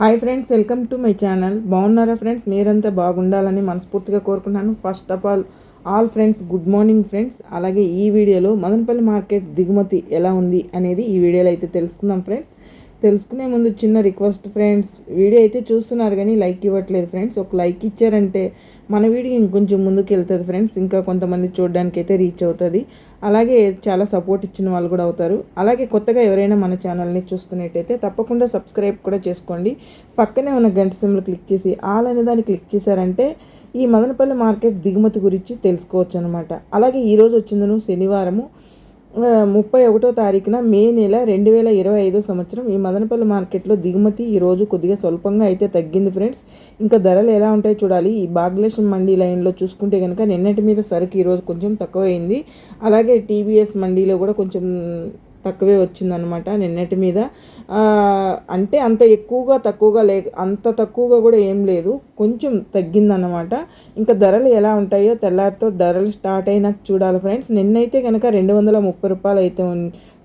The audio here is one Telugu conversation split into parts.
Hi friends welcome to my channel. బాగున్నారా ఫ్రెండ్స్? మీరంతా బాగుండాలని మనస్ఫూర్తిగా కోరుకున్నాను first of all all friends good morning friends అలాగే ఈ వీడియోలో మదనపల్లి మార్కెట్ దిగుమతి ఎలా ఉంది అనేది ఈ వీడియోలో అయితే తెలుసుకుందాం ఫ్రెండ్స్. తెలుసుకునే ముందు చిన్న రిక్వెస్ట్ ఫ్రెండ్స్ వీడియో అయితే చూస్తున్నారు కానీ లైక్ ఇవ్వట్లేదు ఫ్రెండ్స్. ఒక లైక్ ఇచ్చారంటే మన వీడియో ఇంకొంచెం ముందుకు వెళ్తుంది ఫ్రెండ్స్. ఇంకా కొంతమంది చూడడానికి అయితే రీచ్ అవుతుంది. అలాగే చాలా సపోర్ట్ ఇచ్చిన వాళ్ళు కూడా అవుతారు. అలాగే కొత్తగా ఎవరైనా మన ఛానల్ని చూస్తున్నట్టయితే తప్పకుండా సబ్స్క్రైబ్ కూడా చేసుకోండి. పక్కనే ఉన్న గంట సింబల్ క్లిక్ చేసి ఆల్ అనే దాన్ని క్లిక్ చేశారంటే ఈ మదనపల్లి మార్కెట్ దిగుమతి గురించి తెలుసుకోవచ్చు అనమాట అలాగే ఈరోజు వచ్చిందను శనివారము. ముప్పై ఒకటో తారీఖున మే నెల రెండు వేల ఇరవై ఐదో సంవత్సరం ఈ మదనపల్లి మార్కెట్లో దిగుమతి ఈరోజు కొద్దిగా స్వల్పంగా అయితే తగ్గింది ఫ్రెండ్స్. ఇంకా ధరలు ఎలా ఉంటాయో చూడాలి. ఈ భాగ్యలక్ష్మి మండీ లైన్లో చూసుకుంటే కనుక నిన్నటి మీద సరుకు ఈరోజు కొంచెం తక్కువైంది. అలాగే టీవీఎస్ మండీలో కూడా కొంచెం తక్కువే వచ్చిందనమాట నిన్నటి మీద. అంటే అంత ఎక్కువగా తక్కువగా లే అంత తక్కువగా కూడా ఏం లేదు. కొంచెం తగ్గిందనమాట ఇంకా ధరలు ఎలా ఉంటాయో తెల్లారితో ధరలు స్టార్ట్ అయినాక చూడాలి ఫ్రెండ్స్. నిన్నైతే కనుక రెండు వందల ముప్పై రూపాయలు అయితే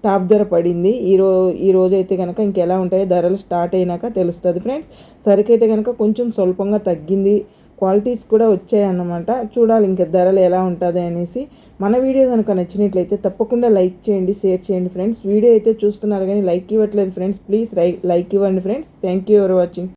టాప్ ధర పడింది. ఈరో ఈ రోజు అయితే కనుక ఇంకెలా ఉంటాయో ధరలు స్టార్ట్ అయినాక తెలుస్తుంది ఫ్రెండ్స్. సరికైతే కనుక కొంచెం స్వల్పంగా తగ్గింది. క్వాలిటీస్ కూడా వచ్చాయన్నమాట. చూడాలి ఇంకా ధరలు ఎలా ఉంటుంది అనేసి. మన వీడియో కనుక నచ్చినట్లయితే తప్పకుండా లైక్ చేయండి షేర్ చేయండి ఫ్రెండ్స్. వీడియో అయితే చూస్తున్నారు కానీ లైక్ ఇవ్వట్లేదు ఫ్రెండ్స్. ప్లీజ్ లైక్ ఇవ్వండి friends. Thank you for watching.